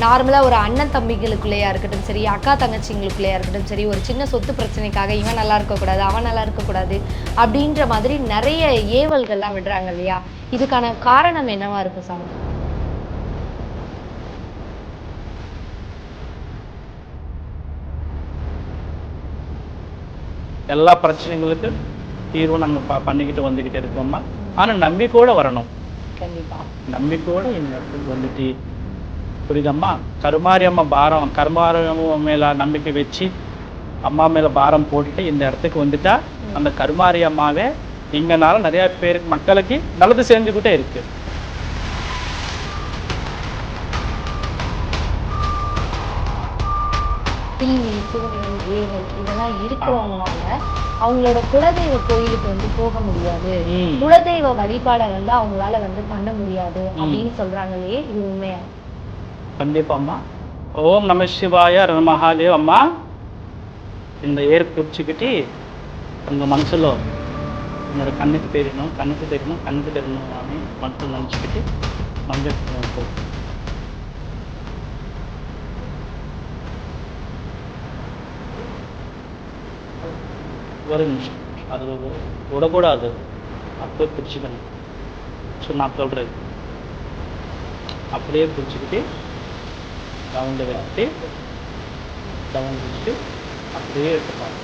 நார்மலாக ஒரு அண்ணன் தம்பிகளுக்குள்ளேயா இருக்கட்டும் சரி அக்கா தங்கச்சிங்களுக்குள்ளேயா இருக்கட்டும் சரி ஒரு சின்ன சொத்து பிரச்சனைக்காக இவன் நல்லா இருக்கக்கூடாது அவன் நல்லா இருக்கக்கூடாது அப்படின்ற மாதிரி நிறைய ஏவல்கள்லாம் விடுறாங்க இல்லையா? இதுக்கான காரணம் என்னவா இருக்கும் சாமி? எல்லா பிரச்சனைகளுக்கும் தீர்வு ப பண்ணிக்கிட்டு வந்துக்கிட்டே இருக்கோம்மா. ஆனால் நம்பிக்கையோட வரணும். கண்டிப்பா. நம்பிக்கையோட இந்த இடத்துக்கு வந்துட்டு புரியுதம்மா? கருமாரி அம்மா பாரம் கருமாரி அம்மா மேல நம்பிக்கை வச்சு அம்மா மேல பாரம் போட்டுட்டு இந்த இடத்துக்கு வந்துட்டா அந்த கருமாரி அம்மாவே இங்கனால நிறைய பேருக்கு மக்களுக்கு நல்லது செஞ்சுக்கிட்டே இருக்கு. பில்லி சூரியன் ஏவல் இதெல்லாம் இருக்கிறவங்களால அவங்களோட குலதெய்வ கோயிலுக்கு வந்து போக முடியாது. குலதெய்வ வழிபாடை வந்து அவங்களால வந்து பண்ண முடியாது அப்படின்னு சொல்றாங்களே இது உண்மையா? கண்டிப்பாம்மா ஓம் நம சிவாய மகாதேவ் அம்மா. இந்த ஏர் பிடிச்சிக்கிட்டு உங்கள் மனசுలో என்னோட கண்ணுக்கு தெரியணும் கண்ணுக்கு தெரியணும் கண்ணுக்கு தெரியணும் அப்படின்னு மனசில் நினச்சிக்கிட்டு மஞ்சள் போ ஒரு நிமிஷம். அது விடக்கூடாது. அப்படியே பிடிச்சிக்கணும். ஸோ நான் சொல்கிறேன் அப்படியே பிடிச்சிக்கிட்டு ரவுண்டு வச்சுட்டு ரவுண்டு வச்சுட்டு அப்படியே எடுத்துப்பாங்க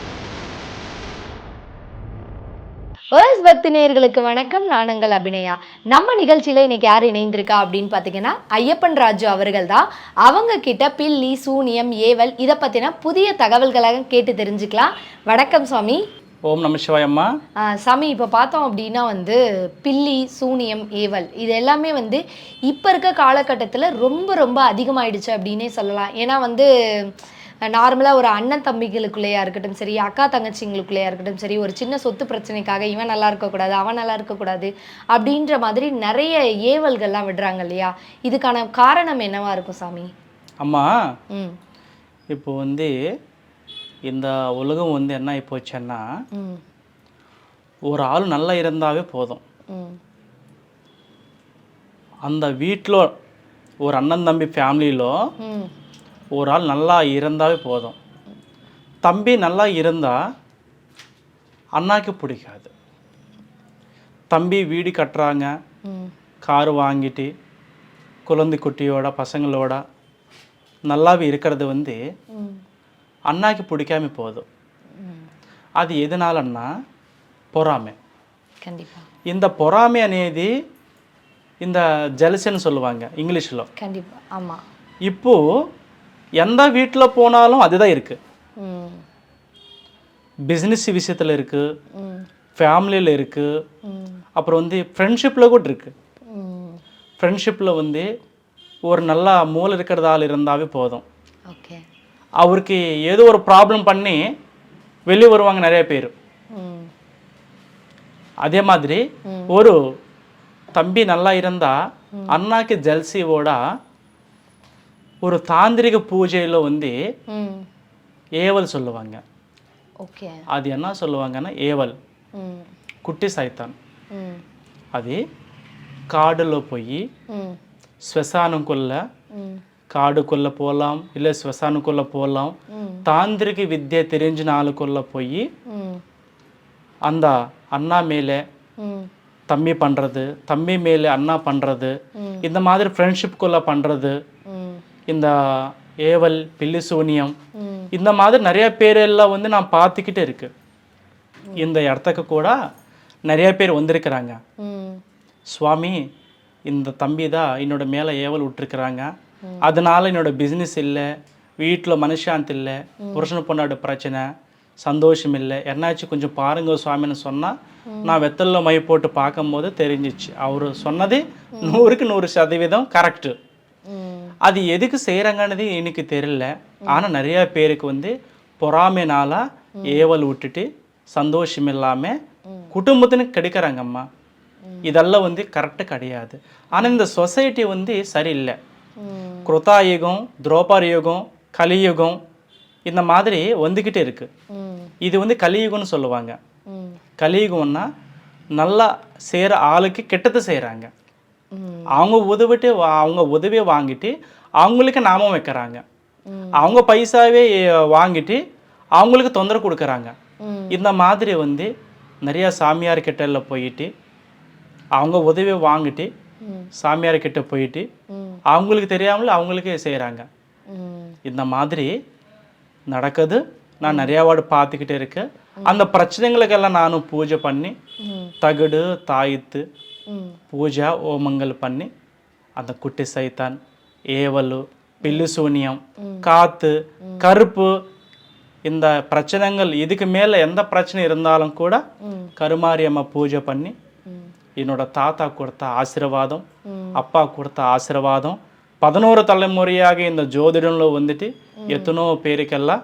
வேர்ஸ் பக்தி நேயர்களுக்கு வணக்கம் நானுங்கள் அபிநயா நம்ம நிகழ்ச்சியில இன்னைக்கு யார் இணைந்திருக்கா அப்படின்னு பார்த்தீங்கன்னா ஐயப்பன் ராஜு அவர்கள் தான் அவங்க கிட்ட பில்லி சூனியம் ஏவல் இதை பத்தின புதிய தகவல்களாக கேட்டு தெரிஞ்சுக்கலாம் வணக்கம் சுவாமி ஓம் நம சிவாயம்மா. ஆஹ் சாமி இப்போ பார்த்தோம் அப்படின்னா வந்து பில்லி சூனியம் ஏவல் இது எல்லாமே வந்து இப்போ இருக்க காலகட்டத்தில் ரொம்ப ரொம்ப அதிகமாயிடுச்சு அப்படின்னே சொல்லலாம். ஏன்னா வந்து நார்மலாக ஒரு அண்ணன் தம்பிகளுக்குள்ளேயா இருக்கட்டும் சரி அக்கா தங்கச்சிங்களுக்குள்ளேயா இருக்கட்டும் சரி ஒரு சின்ன சொத்து பிரச்சனைக்காக இவன் நல்லா இருக்கக்கூடாது அவன் நல்லா இருக்கக்கூடாது அப்படின்ற மாதிரி நிறைய ஏவல்கள்லாம் விடுறாங்க இல்லையா? இதுக்கான காரணம் என்னவா இருக்கும் சாமி? அம்மா ம். இப்போ வந்து இந்த உலகம் வந்து என்ன ஆகிப்போச்சுன்னா ம். ஒரு ஆள் நல்லா இருந்தாவே போதும். அந்த வீட்டில் ஒரு அண்ணன் தம்பி ஃபேமிலியில் ஒரு ஆள் நல்லா இருந்தாவே போதும். தம்பி நல்லா இருந்தால் அண்ணாக்கு பிடிக்காது. தம்பி வீடு கட்டுறாங்க. கார் வாங்கிட்டு குழந்தை குட்டியோட பசங்களோட நல்லாவே இருக்கிறது வந்து ம் அண்ணாக்கு பிடிக்காம போதும் ம் అది ఎదనాలన్నా பொறாமை கண்டிப்பா இந்த பொறாமை అనేది இந்த ஜெலசின்னு சொல்லுவாங்க இங்கிலீஷில் கண்டிப்பா ஆமா இப்போ எந்த வீட்டில் போனாலும் அதுதான் இருக்குது ம் பிஸ்னஸ் விஷயத்தில் இருக்குது ம் ஃபேமிலியில் இருக்குது ம் அப்புறம் வந்து ஃப்ரெண்ட்ஷிப்பில் கூட இருக்குது ம் ஃப்ரெண்ட்ஷிப்பில் வந்து ஒரு நல்லா மூளை இருக்கிற ஆள் இருந்தாவே போதும் ஓகே அவருக்கு ஏதோ ஒரு ப்ராப்ளம் பண்ணி வெளியே வருவாங்க நிறைய பேர். அதே மாதிரி ஒரு தம்பி நல்லா இருந்தா அண்ணாக்கு ஜல்சிவோட ஒரு தாந்திரிக பூஜையில வந்து ஏவல் சொல்லுவாங்க. ஓகே. அது என்ன சொல்லுவாங்கன்னா ஏவல். குட்டி சைத்தான் அது காடுல போய் ஸ்வசானம் கொள்ள காடுக்குள்ள போகலாம் இல்லை ஸ்மசானுக்குள்ள போகலாம் தாந்திரிக வித்யை தெரிஞ்ச நாளுக்குள்ள போய் அந்த அண்ணா மேலே தம்பி பண்ணுறது தம்பி மேலே அண்ணா பண்ணுறது. இந்த மாதிரி ஃப்ரெண்ட்ஷிப்குள்ளே பண்ணுறது இந்த ஏவல் பில்லி சூனியம் இந்த மாதிரி நிறைய பேர் எல்லாம் வந்து நான் பார்த்துக்கிட்டே இருக்கு. இந்த இடத்துக்கு கூட நிறைய பேர் வந்திருக்கிறாங்க. சுவாமி இந்த தம்பி தான் என்னோட மேலே ஏவல் விட்டுருக்குறாங்க. அதனால என்னோட பிஸ்னஸ் இல்லை வீட்டில் மனுஷாந்தி இல்லை புருஷன் பொண்ணோட பிரச்சனை சந்தோஷம் இல்லை. என்னாச்சும் கொஞ்சம் பாருங்க சுவாமின்னு சொன்னால் நான் வெத்தல்ல மை போட்டு பார்க்கும்போது தெரிஞ்சிச்சு. அவர் சொன்னது நூறுக்கு நூறு சதவீதம் கரெக்டு அது எதுக்கு செய்கிறாங்கன்னது எனக்கு தெரியல. ஆனால் நிறையா பேருக்கு வந்து பொறாமைனால ஏவல் விட்டுட்டு சந்தோஷம் இல்லாமல் குடும்பத்தினு கெடுக்கிறாங்கம்மா. இதெல்லாம் வந்து கரெக்டு கிடையாது. ஆனால் இந்த சொசைட்டி வந்து சரியில்லை. கிருதாயுகம் துரோபார் யுகம் கலியுகம் இந்த மாதிரி வந்துக்கிட்டே இருக்கு. ம். இது வந்து கலியுகம்னு சொல்லுவாங்க. கலியுகம்னா நல்லா செய்கிற ஆளுக்கு கெட்டது செய்கிறாங்க அவங்க உதவிட்டு அவங்க உதவியை வாங்கிட்டு அவங்களுக்கு நாமம் வைக்கிறாங்க. அவங்க பைசாவே வாங்கிட்டு அவங்களுக்கு தொந்தரவு கொடுக்குறாங்க. இந்த மாதிரி வந்து நிறையா சாமியார் கிட்டல போயிட்டு அவங்க உதவி வாங்கிட்டு. சாமியார் கிட்ட போயிட்டு அவங்களுக்கு தெரியாமல் அவங்களுக்கே செய்கிறாங்க இந்த மாதிரி நடக்குது. நான் நிறையா வாடு பார்த்துக்கிட்டே இருக்கேன். அந்த பிரச்சனைகளுக்கெல்லாம் நானும் பூஜை பண்ணி தகடு தாயத்து பூஜா ஓமங்கள் பண்ணி அந்த குட்டி சைத்தான் ஏவலு பில்லு சூனியம் காத்து கருப்பு இந்த பிரச்சனைகள் இதுக்கு மேலே எந்த பிரச்சனை இருந்தாலும் கூட கருமாரியம்மா பூஜை பண்ணி என்னோட தாத்தா கொடுத்த ஆசீர்வாதம். அப்பா கொடுத்த ஆசீர்வாதம் பதினோரு தலைமுறையாக இந்த ஜோதிடம்ல வந்துட்டு எத்தனோ பேருக்கெல்லாம்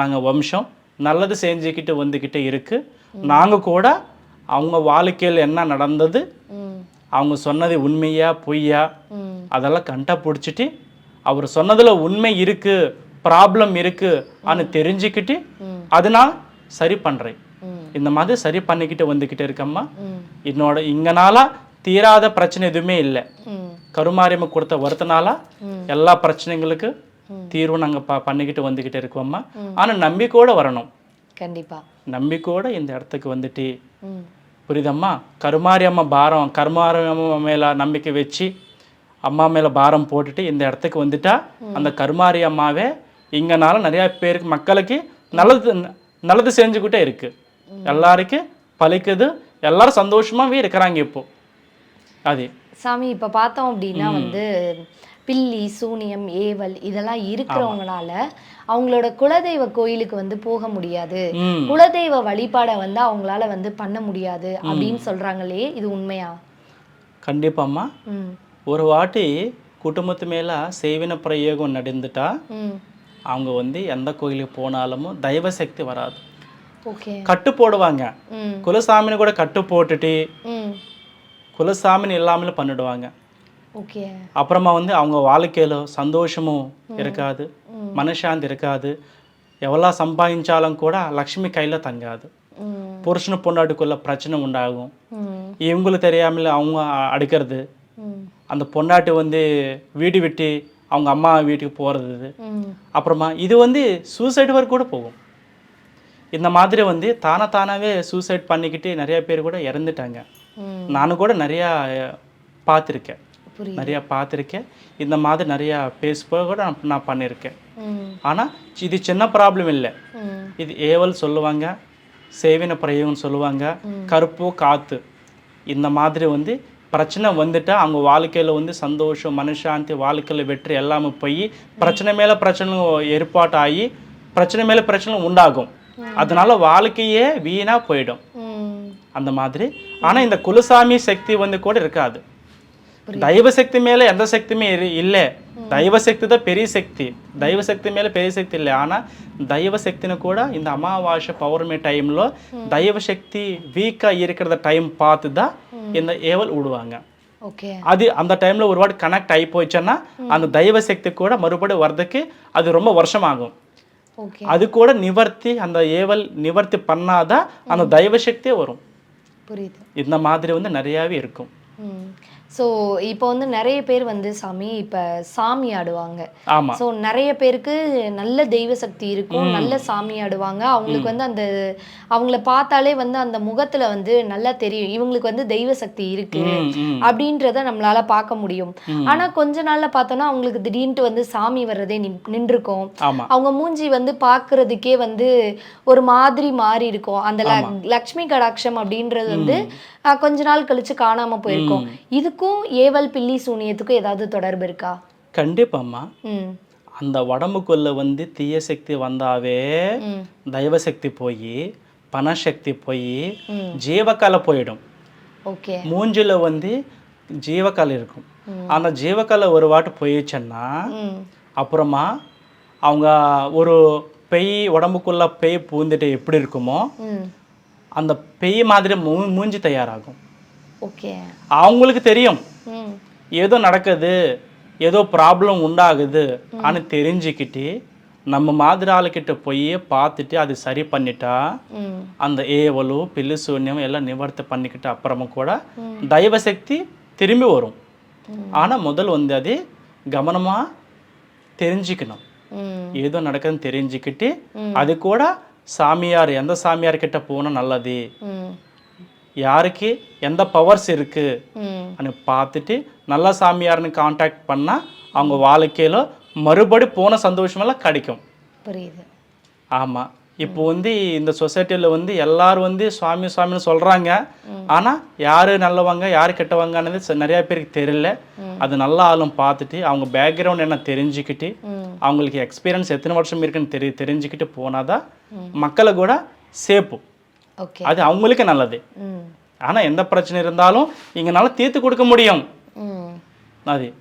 நாங்கள் வம்சம் நல்லது செஞ்சுக்கிட்டு வந்துக்கிட்டு இருக்கு நாங்கள் கூட அவங்க வாழ்க்கையில் என்ன நடந்தது. அவங்க சொன்னது உண்மையா பொய்யா. அதெல்லாம் கண்டை பிடிச்சிட்டு அவர் சொன்னதில் உண்மை இருக்கு ப்ராப்ளம் இருக்கு அன்னு தெரிஞ்சுக்கிட்டு. அதனால் சரி பண்ணுறேன். இந்த மாதிரி சரி பண்ணிக்கிட்டு வந்துக்கிட்டு இருக்கம்மா. என்னோட இங்கனால தீராத பிரச்சனை எதுவுமே இல்லை. கருமாரியம்மா கொடுத்த வருத்தனால. எல்லா பிரச்சனைங்களுக்கு தீர்வு நாங்கள் ப பண்ணிக்கிட்டு வந்துக்கிட்டு இருக்கோம்மா. ஆனால் நம்பிக்கையோட வரணும். கண்டிப்பா. நம்பிக்கையோட இந்த இடத்துக்கு வந்துட்டு. புரியுதம்மா? கருமாரி அம்மா பாரம் கருமாரி அம்மா மேலே நம்பிக்கை வச்சு அம்மா மேலே பாரம் போட்டுட்டு இந்த இடத்துக்கு வந்துட்டா அந்த கருமாரி அம்மாவே இங்கனால நிறையா பேருக்கு மக்களுக்கு நல்லது நல்லது செஞ்சுக்கிட்டே இருக்கு. எல்லாருக்கும் பலிக்குது. எல்லாரும் சந்தோஷமாவே இருக்கிறாங்க இப்போ. அது. சாமி இப்ப பார்த்தோம் அப்படின்னா வந்து பில்லி சூனியம் ஏவல் இதெல்லாம் இருக்கிறவங்கனால அவங்களோட குலதெய்வ கோயிலுக்கு வந்து போக முடியாது. குலதெய்வ வழிபாடை வந்து அவங்களால வந்து பண்ண முடியாது அப்படின்னு சொல்றாங்களே இது உண்மையா? கண்டிப்பாம்மா ஒரு வாட்டி குடும்பத்து மேலே செய்வின பிரயோகம் நடந்துட்டா அவங்க வந்து எந்த கோயிலுக்கு போனாலும் தெய்வ சக்தி வராது. கட்டு போடுவாங்க. குலசாமின்னு கூட கட்டு போட்டுட்டு குலசாமின்னு இல்லாமல் பண்ணிடுவாங்க. ஓகே. அப்புறமா வந்து அவங்க வாழ்க்கையில சந்தோஷமும் இருக்காது மனசாந்தி இருக்காது. எவ்வளோ சம்பாதிச்சாலும் கூட லக்ஷ்மி கையில் தங்காது. புருஷனு பொண்டாட்டிக்குள்ள பிரச்சனை உண்டாகும். இவங்களுக்கு தெரியாமல் அவங்க அடிக்கிறது. அந்த பொண்டாட்டி வந்து வீடு விட்டு அவங்க அம்மா வீட்டுக்கு போகிறது அப்புறமா இது வந்து சூசைடு வரைக்கும் கூட போகும். இந்த மாதிரி வந்து தானே தானாவே சூசைட் பண்ணிக்கிட்டு நிறைய பேர் கூட இறந்துட்டாங்க. நானும் கூட நிறையா பார்த்திருக்கேன். நிறையா பார்த்துருக்கேன். இந்த மாதிரி நிறையா பேஸ்புக் கூட நான் பண்ணியிருக்கேன் ஆனால் இது சின்ன ப்ராப்ளம் இல்லை. இது ஏவல் சொல்லுவாங்க சேவின பிரயோகம் சொல்லுவாங்க கருப்பு காத்து. இந்த மாதிரி வந்து பிரச்சனை வந்துட்டா அவங்க வாழ்க்கையில் வந்து சந்தோஷம் மனசாந்தி வாழ்க்கையில் வெற்றி எல்லாமே போய் பிரச்சனை மேலே பிரச்சனை ஏற்பாட்டாகி பிரச்சனை மேலே பிரச்சனை உண்டாகும். அதனால வாழ்க்கையே வீணாக போயிடும். அந்த மாதிரி. ஆனால் இந்த குலசாமி சக்தி வந்து கூட இருக்காது. தெய்வ சக்தி மேலே எந்த சக்தியுமே இல்லை. தெய்வ சக்தி தான் பெரிய சக்தி. தெய்வ சக்தி மேலே பெரிய சக்தி இல்லை. ஆனால் தெய்வ சக்தின்னு கூட இந்த அமாவாசை பௌர்ணமி டைமில் தெய்வ சக்தி வீக்காக இருக்கிறத டைம் பார்த்து தான் இந்த ஏவல் விடுவாங்க அது அந்த டைமில் ஒரு வாட்டி கனெக்ட் ஆகி போயிடுச்சுன்னா அந்த தெய்வ சக்தி கூட மறுபடியும் வர்றதுக்கு அது ரொம்ப வருஷம் ஆகும் அது கூட நிவர்த்தி அந்த ஏவல் நிவர்த்தி பண்ணாதான் அந்த தெய்வ சக்தியே வரும். புரியுது. இந்த மாதிரி வந்து நிறையாவே இருக்கும். ஸோ இப்போ வந்து நிறைய பேர் வந்து சாமி இப்போ சாமி ஆடுவாங்க. ஸோ நிறைய பேருக்கு நல்ல தெய்வ சக்தி இருக்கும் நல்ல சாமி ஆடுவாங்க. அவங்களுக்கு வந்து அந்த அவங்கள பார்த்தாலே வந்து அந்த முகத்துல வந்து நல்லா தெரியும். இவங்களுக்கு வந்து தெய்வ சக்தி இருக்கு. அப்படின்றத நம்மளால பார்க்க முடியும். ஆனா கொஞ்ச நாள்ல பார்த்தோம்னா அவங்களுக்கு திடீர்னு வந்து சாமி வர்றதே நின்- நின்றுக்கும். ஆமாம் அவங்க மூஞ்சி வந்து பார்க்கிறதுக்கே வந்து ஒரு மாதிரி மாறி இருக்கும். அந்த லக்ஷ்மி கடாட்சம் அப்படின்றது வந்து கொஞ்ச நாள் கழிச்சு காணாம போயிருக்கும். இதுக்கும் ஏவல் பில்லி சூனியத்துக்கும் ஏதாவது தொடர்பு இருக்கா? கண்டிப்பாம்மா. அந்த உடம்புக்குள்ள வந்து தீய சக்தி வந்தாவே தெய்வ சக்தி போய் பணசக்தி போய். ஜீவக்கலை போயிடும். ஓகே. மூஞ்சில வந்து ஜீவக்கலை இருக்கும். அந்த ஜீவக்கலை ஒரு வாட்டு போயிடுச்சுன்னா அப்புறமா அவங்க ஒரு பெய் உடம்புக்குள்ள பெய் பூந்துட்டு எப்படி இருக்குமோ அந்த பெய் மாதிரி மூ மூஞ்சி தயாராகும். ஓகே. அவங்களுக்கு தெரியும். ஏதோ நடக்குது ஏதோ ப்ராப்ளம் உண்டாகுது ஆன்னு தெரிஞ்சுக்கிட்டு நம்ம மாதிரி ஆளுக்கிட்ட போய் பார்த்துட்டு அது சரி பண்ணிட்டா அந்த ஏவலு பில்லு சூன்யம் எல்லாம் நிவர்த்தி பண்ணிக்கிட்டு அப்புறமா கூட தெய்வ சக்தி திரும்பி வரும். ஆனால் முதல் வந்து அது கவனமாக தெரிஞ்சுக்கணும். ஏதோ நடக்குதுன்னு தெரிஞ்சுக்கிட்டு அது கூட சாமியார் எந்த சாமியார் கிட்ட போனால் நல்லது? யாருக்கு? எந்த பவர்ஸ் இருக்கு? అని பார்த்துட்டு நல்ல சாமியார்னு காண்டாக்ட் பண்ணால் அவங்க வாழ்க்கையில மறுபடி போன சந்தோஷமெல்லாம் கிடைக்கும். புரியுது. ஆமாம் இப்போ வந்து இந்த சொசைட்டியில் வந்து எல்லாரும் வந்து சுவாமி சுவாமின்னு சொல்கிறாங்க ஆனால் யார் நல்லவங்க யார் கெட்டவங்கன்னு ச- நிறைய பேருக்கு தெரியல. அது நல்ல ஆளும் பார்த்துட்டு அவங்க பேக்ரவுண்ட் என்ன தெரிஞ்சுக்கிட்டு அவங்களுக்கு எக்ஸ்பீரியன்ஸ் எத்தனை வருஷம் இருக்குன்னு தெரி தெரிஞ்சுக்கிட்டு போனாதான் மக்களை கூட சேப்பு. அது அவங்களுக்கு நல்லது. ஆனால் எந்த பிரச்சனை இருந்தாலும் இங்கனால தீர்த்து கொடுக்க முடியும். அது.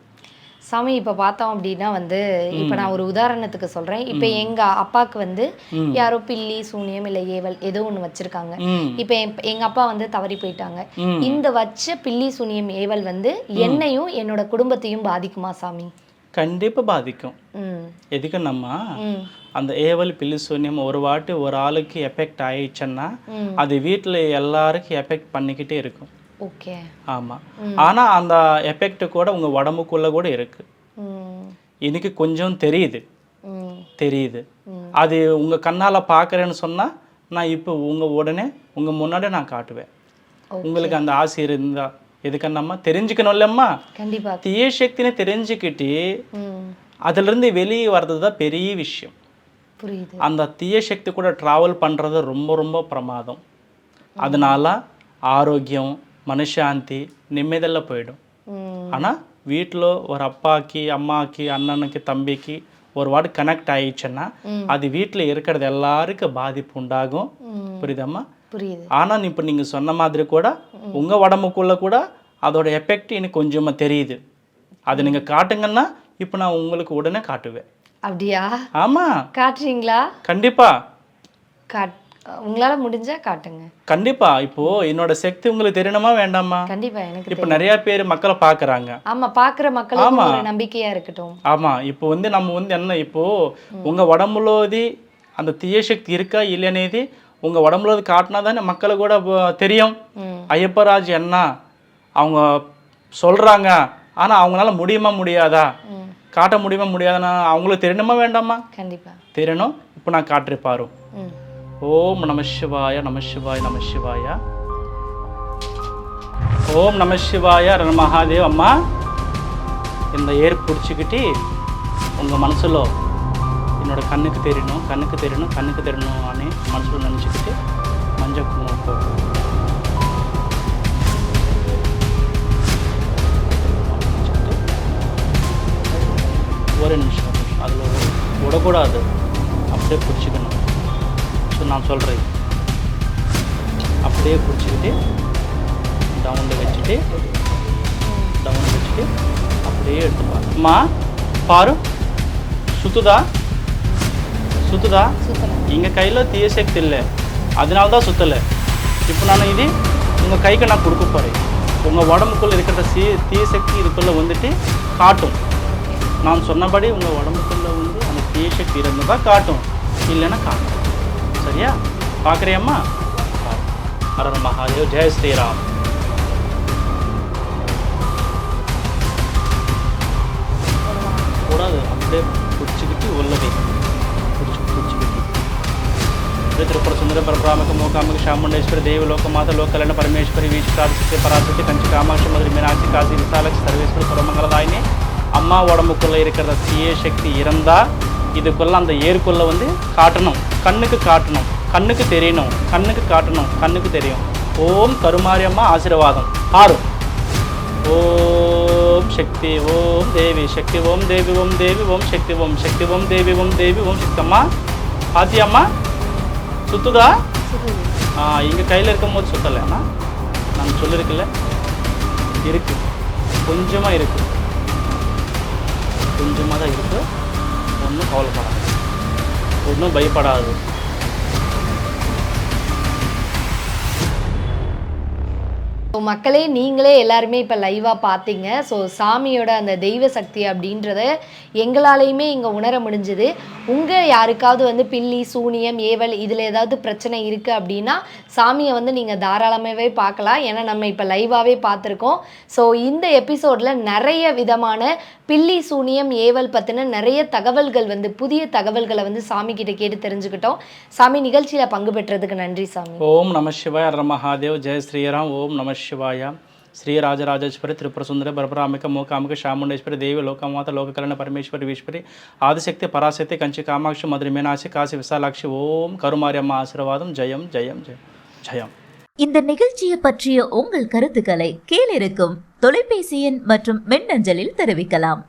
சாமி இப்போ பார்த்தோம் அப்படின்னா வந்து இப்போ நான் ஒரு உதாரணத்துக்கு சொல்கிறேன் இப்போ எங்கள் அப்பாவுக்கு வந்து யாரோ பில்லி சூனியம் இல்லை ஏவல் ஏதோ ஒன்று வச்சுருக்காங்க. இப்போ எங்கள் அப்பா வந்து தவறி போயிட்டாங்க. இந்த வச்ச பில்லி சூனியம் ஏவல் வந்து என்னையும் என்னோட குடும்பத்தையும் பாதிக்குமா சாமி? கண்டிப்பாக பாதிக்கும். ம். எதுக்கு நம்ம ம். அந்த ஏவல் பில்லி சூன்யம் ஒரு வாட்டி ஒரு ஆளுக்கு எஃபெக்ட் ஆயிடுச்சுன்னா. அது வீட்டில் எல்லாருக்கும் எஃபெக்ட் பண்ணிக்கிட்டே இருக்கும். ஓகே ஆமாம் ஆனால் அந்த எஃபெக்ட் கூட உங்கள் உடம்புக்குள்ளே கூட இருக்குது எனக்கு கொஞ்சம் தெரியுது. தெரியுது. அது உங்கள் கண்ணால் பார்க்குறேன்னு சொன்னால் நான் இப்போ உங்கள் உடனே உங்கள் முன்னாடி நான் காட்டுவேன். உங்களுக்கு அந்த ஆசை இருந்தா எதுக்கண்ணம்மா தெரிஞ்சுக்கணும்லம்மா. கண்டிப்பா. தீய சக்தினை தெரிஞ்சுக்கிட்டு அதிலிருந்து வெளியே வர்றது தான் பெரிய விஷயம். அந்த தீய சக்தி கூட ட்ராவல் பண்ணுறது ரொம்ப ரொம்ப பிரமாதம். அதனால ஆரோக்கியம் மனசாந்தி நிம்மதியில் போயிடும். ஆனால் வீட்டில் ஒரு அப்பாக்கு அம்மாக்கு அண்ணனுக்கு தம்பிக்கு ஒரு வார்டு கனெக்ட் ஆயிடுச்சுன்னா அது வீட்டில் இருக்கிறது எல்லாருக்கும் பாதிப்பு உண்டாகும். புரியுதம்மா? புரியுது. ஆனால் இப்போ நீங்கள் சொன்ன மாதிரி கூட உங்கள் உடம்புக்குள்ளே கூட அதோட எஃபெக்ட் எனக்கு கொஞ்சமாக தெரியுது. அது நீங்கள் காட்டுங்கன்னா இப்போ நான் உங்களுக்கு உடனே காட்டுவேன். அப்படியா? ஆமாம் காட்டுறீங்களா? கண்டிப்பாக காட் உங்களால முடிஞ்சா காட்டுங்க. கண்டிப்பா. இப்போ என்னோட சக்தி உங்களுக்கு தெரியணுமா வேண்டாமா? கண்டிப்பா எனக்கு இப்போ நிறைய பேர் மக்களை பார்க்கறாங்க ஆமா பாக்குற மக்களுக்கும் ஒரு நம்பிக்கையா இருக்கட்டும். ஆமா. இப்போ வந்து நம்ம வந்து என்ன இப்போ உங்க உடம்புலோதி அந்த தீய சக்தி இருக்கா இல்லையనేది உங்க உடம்புலோதி காட்டினா தானே மக்களுக்கு கூட தெரியும். ஐயப்பராஜ் என்ன அவங்க சொல்றாங்க. ஆனா அவங்களால முடியுமா முடியாதா? காட்ட முடியுமா முடியாதானா? அவங்களுக்கு தெரியணுமா வேண்டாமா? கண்டிப்பா. தெரியணும். இப்போ நான் காட்டுறேன் பாரு. ஓம் நம சிவாய நம சிவாய நம சிவாய ஓம் நம சிவாய ரண மகாதேவ் அம்மா இந்த ஏர் பிடிச்சிக்கிட்டு உங்கள் மனசில் என்னோட கண்ணுக்கு தெரியணும் கண்ணுக்கு தெரியணும் கண்ணுக்கு தெரியணும் అని మనసులో நினச்சிக்கிட்டு மஞ்சள் குங்குமம் போட்டு ஒரு நிமிஷம் ஒரு நிமிஷம் அதில் விடக்கூடாது அப்படியே பிடிச்சிக்கணும் ஸோ நான் சொல்கிறேன் அப்படியே பிடிச்சிக்கிட்டு டவுனில் வச்சுட்டு டவுனில் வச்சுட்டு அப்படியே எடுத்து பாரு அம்மா பாரு. சுத்துதா? சுத்துதா? இங்கே கையில் தீய சக்தி இல்லை. அதனால தான் சுத்தலை. இப்போ நான் இது உங்கள் கைக்கு நான் கொடுக்க போகிறேன் உங்கள் உடம்புக்குள்ளே இருக்கிற சீ தீய சக்தி இதுக்குள்ளே வந்துட்டு காட்டும். நான் சொன்னபடி உங்கள் உடம்புக்குள்ளே வந்து அந்த தீய சக்தி இருந்தால் தான் காட்டும். இல்லைன்னா காட்டும். சரியா பார்க்குறியம்மா ஹரர் மகாதேவ் ஜெய் ஸ்ரீராம் கூடாது அப்படியே பிடிச்சிக்கிட்டு உள்ளவே பிடிச்சி பிடிச்சிக்கிட்டு శ్రీ త్రిపుర సుందర పరబ్రాహ్మక మోకామక చాముండేశ్వరి దేవి లోకమాత లోకలైన పరమేశ్వరి వీక్షికాదిశక్తి పరాశక్తి కంచి కామాక్షి మధురి మీనాక్షి కాశీ విశాలక్షి சர்வேஸ்வரி சுரமங்கலதாயினி அம்மா உடம்புக்குள்ளே இருக்கிற தீய சக்தி இதுக்குள்ளே அந்த ஏருக்குள்ள வந்து காட்டணும். கண்ணுக்கு காட்டணும். கண்ணுக்கு தெரியணும். கண்ணுக்கு காட்டணும். கண்ணுக்கு தெரியும். ஓம் கருமாரியம்மா ஆசீர்வாதம். ஆறு. ஓம் சக்தி ஓம் தேவி சக்தி ஓம் தேவி ஓம் தேவி ஓம் சக்தி ஓம் சக்தி ஓம் தேவி ஓம் தேவி ஓம் சக்தம்மா பாத்தியம்மா சுத்துதா? ஆ இங்கே கையில் இருக்கும்போது சுத்தலைண்ணா நான் சொல்லியிருக்கல இருக்குது கொஞ்சமாக இருக்கு. கொஞ்சமாக தான் இருக்குது ஒன்றும் கவலைப்படாது. ஒன்றும் பயப்படாது. ஸோ மக்களே நீங்களே எல்லாருமே இப்போ லைவாக பார்த்தீங்க ஸோ சாமியோட அந்த தெய்வ சக்தி அப்படின்றத எங்களாலையுமே இங்கே உணர முடிஞ்சுது. உங்கள் யாருக்காவது வந்து பில்லி சூனியம் ஏவல் இதில் ஏதாவது பிரச்சனை இருக்குது அப்படின்னா சாமியை வந்து நீங்கள் தாராளமாகவே பார்க்கலாம். ஏன்னா நம்ம இப்போ லைவாகவே பார்த்துருக்கோம் ஸோ இந்த எபிசோடில் நிறைய விதமான பில்லி சூனியம் ஏவல் பற்றின நிறைய தகவல்கள் வந்து புதிய தகவல்களை வந்து சாமி கிட்ட கேட்டு தெரிஞ்சுக்கிட்டோம். சாமி நிகழ்ச்சியில் பங்கு பெற்றதுக்கு நன்றி சாமி. ஓம் நம சிவாய மகாதேவ். ஜெய் ஸ்ரீராம். ஓம் நம சிவாய ஸ்ரீ ராஜராஜேஸ்வரி திரிபுர பரபராமிக மூகாம்பிக சாமுண்டேஸ்வரி தேவி லோகமாத லோககலன பரமேஸ்வரி ஈஸ்வரி ஆதிசக்தி பராசக்தி கஞ்சி காமாட்சி மதுரை மீனாட்சி காசி விசாலாட்சி ஓம் கருமாரியம்மா ஆசீர்வாதம். ஜெயம் ஜெயம் ஜெயம் ஜெயம். இந்த நிகழ்ச்சியை பற்றிய உங்கள் கருத்துக்களை கீழிருக்கும் தொலைபேசி எண் மற்றும் மின்னஞ்சலில் தெரிவிக்கலாம்.